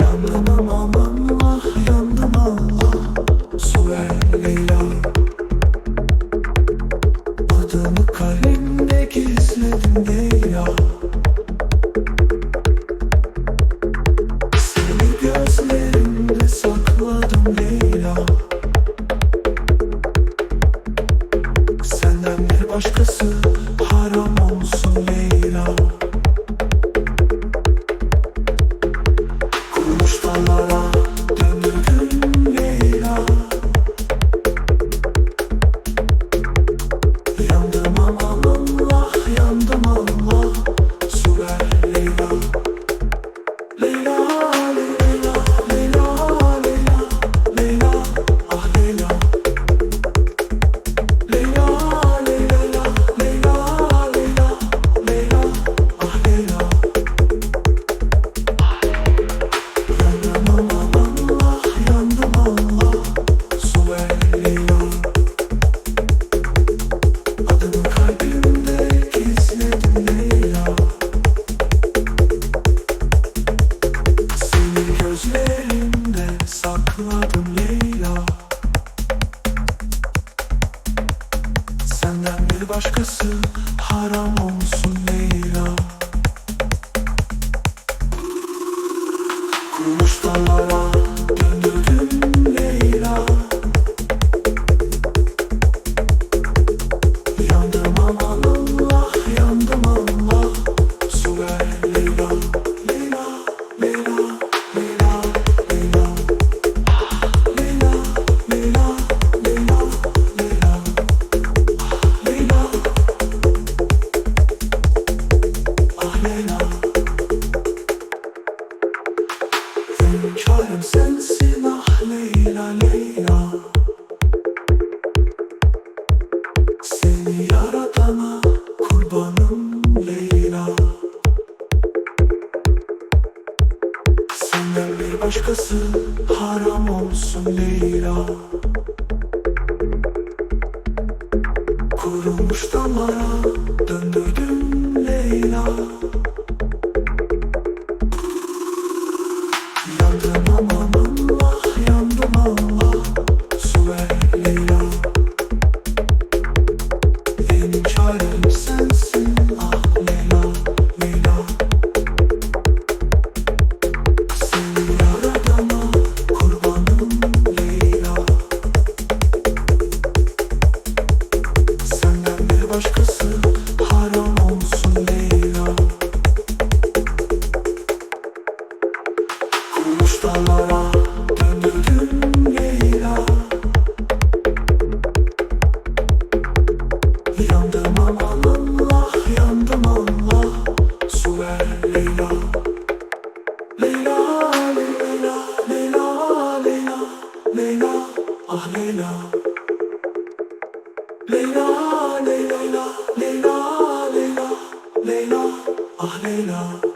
Yandım Allah yandım Allah Su ver Senden bir başkası haram olsun Leyla. Dallara Senden bir başkası haram olsun Leyla. Kurumuş Çarem sensin ah Leyla Leyla. Seni yaratana kurbanım Leyla. Senden bir başkası haram olsun Leyla. Kurulmuş damara döndürdün Leyla Kurumuş dallara Leyla. Yandım Allah, yandım Allah. Su Leyla. Leyla, Leyla, Leyla, Leyla, Leyla, ah Leyla. Leyla, Leyla, Leyla, Leyla, Leyla, ah Leyla